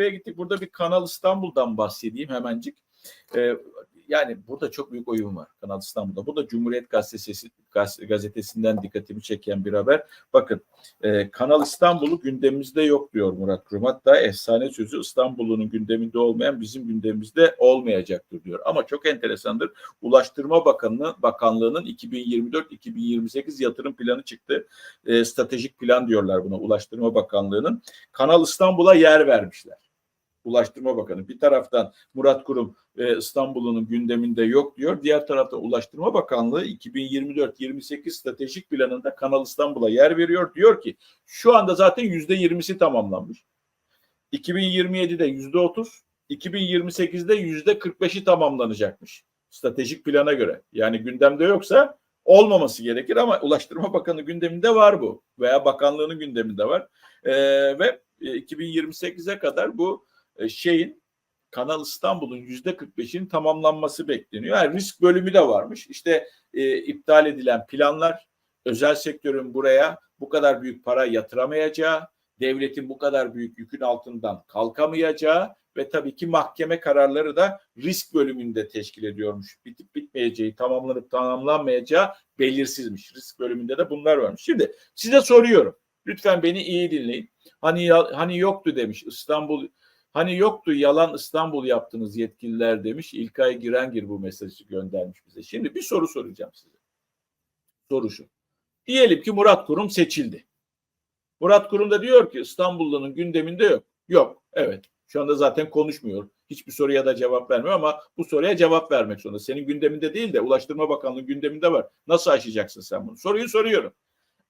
CHP'ye gittik. Burada bir Kanal İstanbul'dan bahsedeyim hemencik. Ee, yani burada çok büyük oyun var Kanal İstanbul'da. Bu da Cumhuriyet Gazetesi, Gaz- gazetesinden dikkatimi çeken bir haber. Bakın e, Kanal İstanbul'u gündemimizde yok diyor Murat Kurum. Hatta efsane sözü İstanbul'un gündeminde olmayan bizim gündemimizde olmayacaktır diyor. Ama çok enteresandır. Ulaştırma Bakanlığı Bakanlığı'nın 2024-2028 yatırım planı çıktı. E, stratejik plan diyorlar buna Ulaştırma Bakanlığı'nın. Kanal İstanbul'a yer vermişler. Ulaştırma Bakanı. Bir taraftan Murat Kurum e, İstanbul'un gündeminde yok diyor. Diğer tarafta Ulaştırma Bakanlığı 2024-28 stratejik planında Kanal İstanbul'a yer veriyor. Diyor ki şu anda zaten yüzde yirmisi tamamlanmış. 2027'de yüzde otuz, 2028'de yüzde 45'i tamamlanacakmış. Stratejik plana göre. Yani gündemde yoksa olmaması gerekir ama Ulaştırma Bakanı gündeminde var bu. Veya bakanlığının gündeminde var. E, ve e, 2028'e kadar bu şeyin Kanal İstanbul'un yüzde 45'inin tamamlanması bekleniyor. Yani risk bölümü de varmış. İşte e, iptal edilen planlar, özel sektörün buraya bu kadar büyük para yatıramayacağı, devletin bu kadar büyük yükün altından kalkamayacağı ve tabii ki mahkeme kararları da risk bölümünde teşkil ediyormuş. Bitip bitmeyeceği, tamamlanıp tamamlanmayacağı belirsizmiş. Risk bölümünde de bunlar varmış. Şimdi size soruyorum. Lütfen beni iyi dinleyin. Hani hani yoktu demiş İstanbul Hani yoktu yalan İstanbul yaptınız yetkililer demiş. İlkay Girengir bu mesajı göndermiş bize. Şimdi bir soru soracağım size. Soru şu. Diyelim ki Murat Kurum seçildi. Murat Kurum da diyor ki İstanbullu'nun gündeminde yok. Yok. Evet. Şu anda zaten konuşmuyor. Hiçbir soruya da cevap vermiyor ama bu soruya cevap vermek zorunda. Senin gündeminde değil de Ulaştırma Bakanlığı gündeminde var. Nasıl aşacaksın sen bunu? Soruyu soruyorum.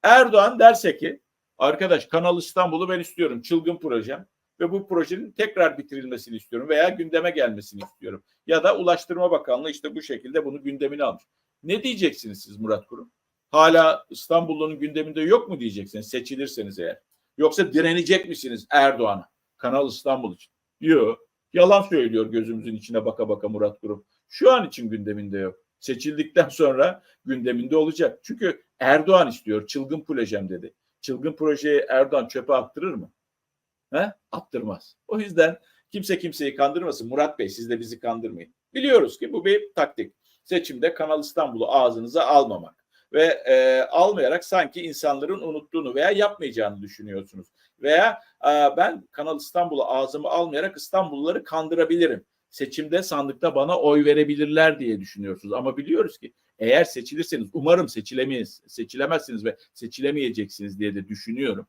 Erdoğan derse ki arkadaş Kanal İstanbul'u ben istiyorum. Çılgın projem ve bu projenin tekrar bitirilmesini istiyorum veya gündeme gelmesini istiyorum. Ya da Ulaştırma Bakanlığı işte bu şekilde bunu gündemine almış. Ne diyeceksiniz siz Murat Kurum? Hala İstanbul'un gündeminde yok mu diyeceksiniz seçilirseniz eğer? Yoksa direnecek misiniz Erdoğan'a? Kanal İstanbul için. Yok. Yalan söylüyor gözümüzün içine baka baka Murat Kurum. Şu an için gündeminde yok. Seçildikten sonra gündeminde olacak. Çünkü Erdoğan istiyor. Çılgın projem dedi. Çılgın projeyi Erdoğan çöpe attırır mı? He? Attırmaz. O yüzden kimse kimseyi kandırmasın. Murat Bey siz de bizi kandırmayın. Biliyoruz ki bu bir taktik. Seçimde Kanal İstanbul'u ağzınıza almamak ve e, almayarak sanki insanların unuttuğunu veya yapmayacağını düşünüyorsunuz. Veya e, ben Kanal İstanbul'u ağzıma almayarak İstanbulluları kandırabilirim. Seçimde sandıkta bana oy verebilirler diye düşünüyorsunuz. Ama biliyoruz ki eğer seçilirseniz umarım seçilemeyiz, seçilemezsiniz ve seçilemeyeceksiniz diye de düşünüyorum.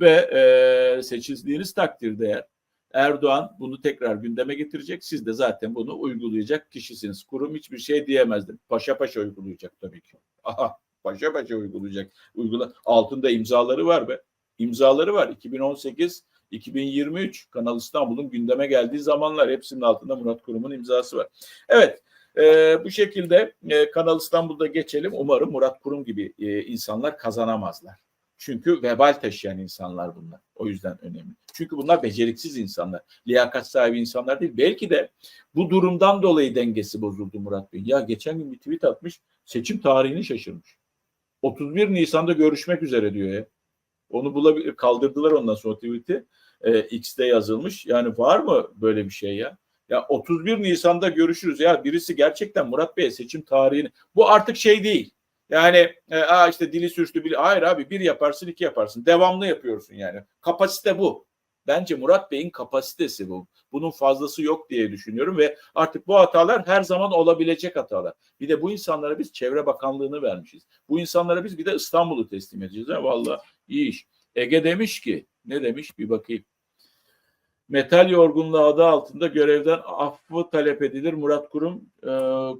Ve e, seçildiğiniz takdirde eğer Erdoğan bunu tekrar gündeme getirecek. Siz de zaten bunu uygulayacak kişisiniz. Kurum hiçbir şey diyemezdim. Paşa paşa uygulayacak tabii ki. Aha paşa paşa uygulayacak. Uygula altında imzaları var be. İmzaları var. 2018 2023 Kanal İstanbul'un gündeme geldiği zamanlar hepsinin altında Murat Kurum'un imzası var. Evet e, bu şekilde e, Kanal İstanbul'da geçelim. Umarım Murat Kurum gibi e, insanlar kazanamazlar. Çünkü vebal taşıyan insanlar bunlar. O yüzden önemli. Çünkü bunlar beceriksiz insanlar. Liyakat sahibi insanlar değil. Belki de bu durumdan dolayı dengesi bozuldu Murat Bey. Ya geçen gün bir tweet atmış. Seçim tarihini şaşırmış. 31 Nisan'da görüşmek üzere diyor ya. Onu bulabilir, kaldırdılar ondan sonra tweet'i. Ee, X'te yazılmış. Yani var mı böyle bir şey ya? Ya 31 Nisan'da görüşürüz. Ya birisi gerçekten Murat Bey seçim tarihini. Bu artık şey değil. Yani e, aa işte dili sürçtü. Bili... Hayır abi bir yaparsın iki yaparsın. Devamlı yapıyorsun yani. Kapasite bu. Bence Murat Bey'in kapasitesi bu. Bunun fazlası yok diye düşünüyorum ve artık bu hatalar her zaman olabilecek hatalar. Bir de bu insanlara biz Çevre Bakanlığı'nı vermişiz. Bu insanlara biz bir de İstanbul'u teslim edeceğiz. Ha? Vallahi iyi iş. Ege demiş ki ne demiş bir bakayım. Metal yorgunluğu adı altında görevden affı talep edilir. Murat Kurum e,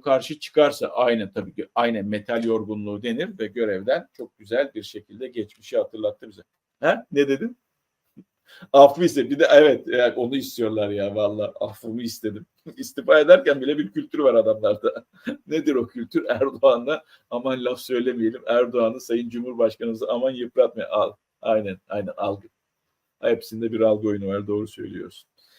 karşı çıkarsa aynen tabii ki aynen metal yorgunluğu denir ve görevden çok güzel bir şekilde geçmişi hatırlattı bize. Ha? Ne dedin? Affı ise bir de evet yani onu istiyorlar ya vallahi affımı istedim. İstifa ederken bile bir kültür var adamlarda. Nedir o kültür? Erdoğan'la aman laf söylemeyelim. Erdoğan'ı Sayın Cumhurbaşkanımızı aman yıpratmayalım. Al. Aynen aynen algı. Hepsinde bir algı oyunu var doğru söylüyorsun.